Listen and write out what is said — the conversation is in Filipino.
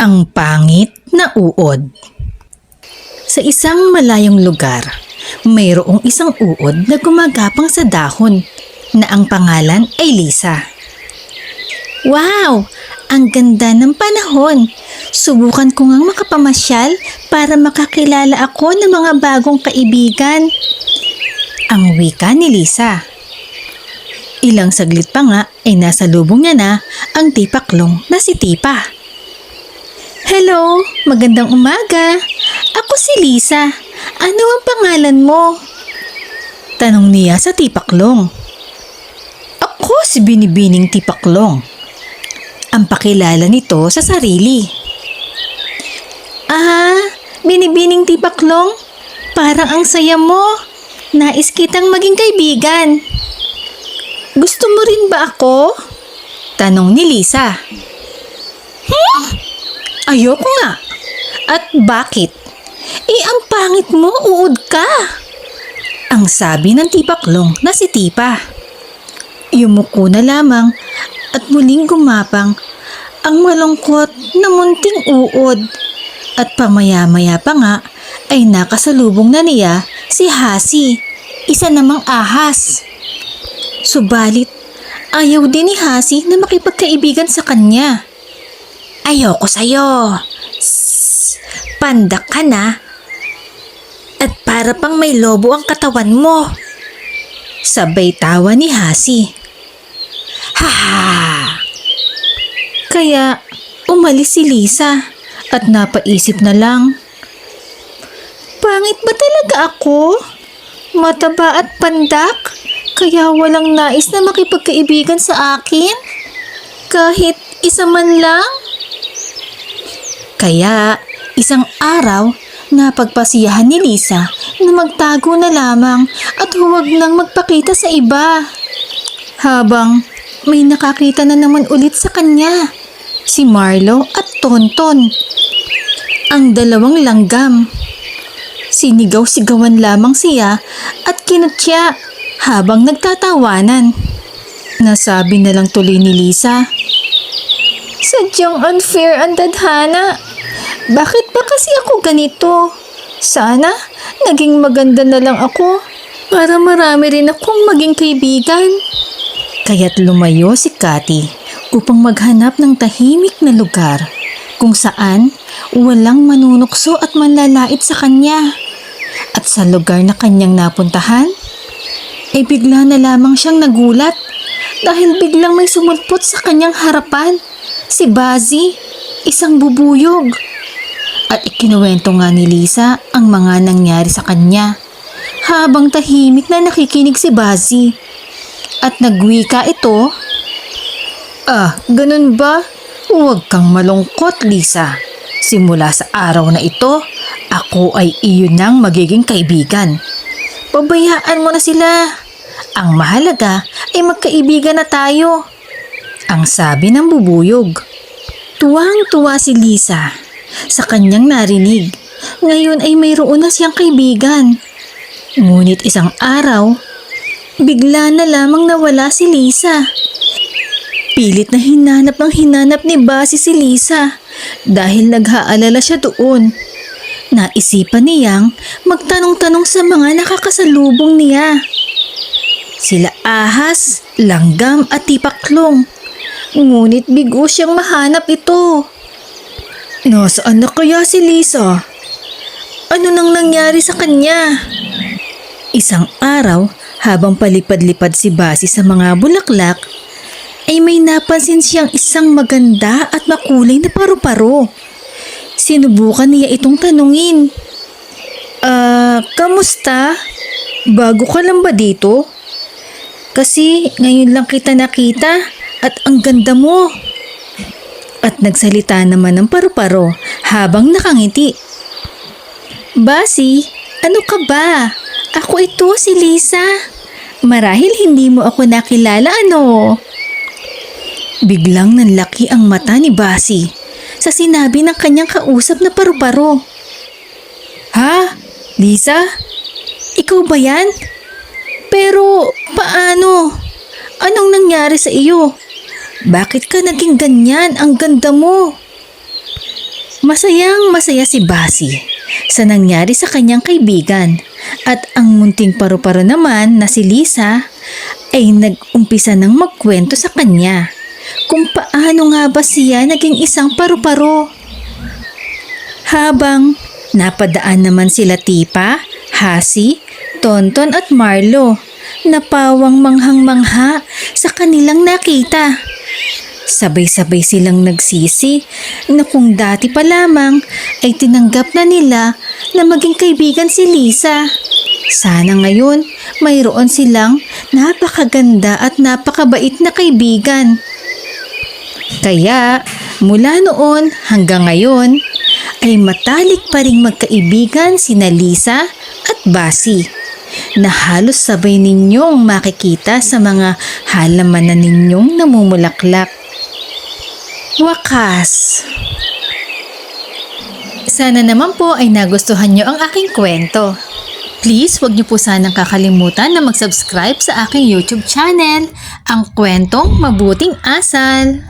Ang pangit na uod. Sa isang malayong lugar, mayroong isang uod na gumagapang sa dahon na ang pangalan ay Lisa. Wow! Ang ganda ng panahon! Subukan ko ngang makapamasyal para makakilala ako ng mga bagong kaibigan. Ang wika ni Lisa. Ilang saglit pa nga ay nasa lubong niya na ang tipaklong na si Tipa. Hello, magandang umaga. Ako si Lisa. Ano ang pangalan mo? Tanong niya sa tipaklong. Ako si Binibining Tipaklong. Ang pakilala nito sa sarili. Ah, Binibining Tipaklong, parang ang saya mo. Nais kitang maging kaibigan. Gusto mo rin ba ako? Tanong ni Lisa. Ayoko nga. At bakit? Eh, ang pangit mo, uod ka. Ang sabi ng tipaklong na si Tipa. Yumuko na lamang at muling gumapang ang malungkot na munting uod. At pamaya-maya pa nga ay nakasalubong na niya si Hasi, isa namang ahas. Subalit, ayaw din ni Hasi na makipagkaibigan sa kanya. Ayoko sa'yo. Sss, pandak ka na. At para pang may lobo ang katawan mo. Sabay tawa ni Hasi. Ha Kaya umalis si Lisa at napaisip na lang. Pangit ba talaga ako? Mataba at pandak? Kaya walang nais na makipagkaibigan sa akin? Kahit isa man lang? Kaya isang araw, napagpasiyahan ni Lisa na magtago na lamang at huwag nang magpakita sa iba. Habang may nakakita na naman ulit sa kanya, si Marlo at Tonton. Ang dalawang langgam. Sinigaw-sigawan lamang siya at kinutya habang nagtatawanan. Nasabi na lang tuloy ni Lisa. Sadyang unfair ang tadhana. Bakit ba kasi ako ganito? Sana naging maganda na lang ako para marami rin akong maging kaibigan. Kaya't lumayo si Cathy upang maghanap ng tahimik na lugar kung saan walang manunukso at manlalait sa kanya. At sa lugar na kanyang napuntahan, ay bigla na lamang siyang nagulat dahil biglang may sumulpot sa kanyang harapan. Si Bazi, isang bubuyog. At ikinuwento nga ni Lisa ang mga nangyari sa kanya. Habang tahimik na nakikinig si Bazi. At nagwika ito, Ah, ganun ba? Huwag kang malungkot, Lisa. Simula sa araw na ito, ako ay iyon nang magiging kaibigan. Pabayaan mo na sila. Ang mahalaga ay magkaibigan na tayo. Ang sabi ng bubuyog. Tuwang-tuwa si Lisa sa kanyang narinig. Ngayon ay mayroon na siyang kaibigan. Ngunit isang araw, bigla na lamang nawala si Lisa. Pilit na hinanap ang hinanap ni Basi si Lisa dahil naghaalala siya doon. Naisipan niyang magtanong-tanong sa mga nakakasalubong niya. Sila ahas, langgam at tipaklong. Ngunit bigo siyang mahanap ito. Nasaan na kaya si Lisa? Ano nang nangyari sa kanya? Isang araw, habang palipad-lipad si Basi sa mga bulaklak, ay may napansin siyang isang maganda at makulay na paru-paro. Sinubukan niya itong tanungin. Ah, kamusta? Bago ka lang ba dito? Kasi ngayon lang kita nakita at ang ganda mo. Nagsalita naman ng paru-paro habang nakangiti. Basi, ano ka ba? Ako ito si Lisa. Marahil hindi mo ako nakilala ano? Biglang nanlaki ang mata ni Basi sa sinabi ng kanyang kausap na paru-paro. Ha? Lisa? Ikaw ba yan? Pero paano? Anong nangyari sa iyo? Bakit ka naging ganyan? Ang ganda mo. Masayang masaya si Basi sa nangyari sa kanyang kaibigan at ang munting paru-paro naman na si Lisa ay nag-umpisa ng magkwento sa kanya kung paano nga ba siya naging isang paru-paro. Habang napadaan naman sila Tipa, Hasi, Tonton at Marlo na pawang manghang-mangha sa kanilang nakita. Sabay-sabay silang nagsisi na kung dati pa lamang ay tinanggap na nila na maging kaibigan si Lisa. Sana ngayon mayroon silang napakaganda at napakabait na kaibigan. Kaya mula noon hanggang ngayon ay matalik pa ring magkaibigan sina Lisa at Basi na halos sabay ninyong makikita sa mga halamanan ninyong namumulaklak. Wakas! Sana naman po ay nagustuhan nyo ang aking kwento. Please, wag niyo po sanang kakalimutan na mag-subscribe sa aking YouTube channel, ang kwentong mabuting asal.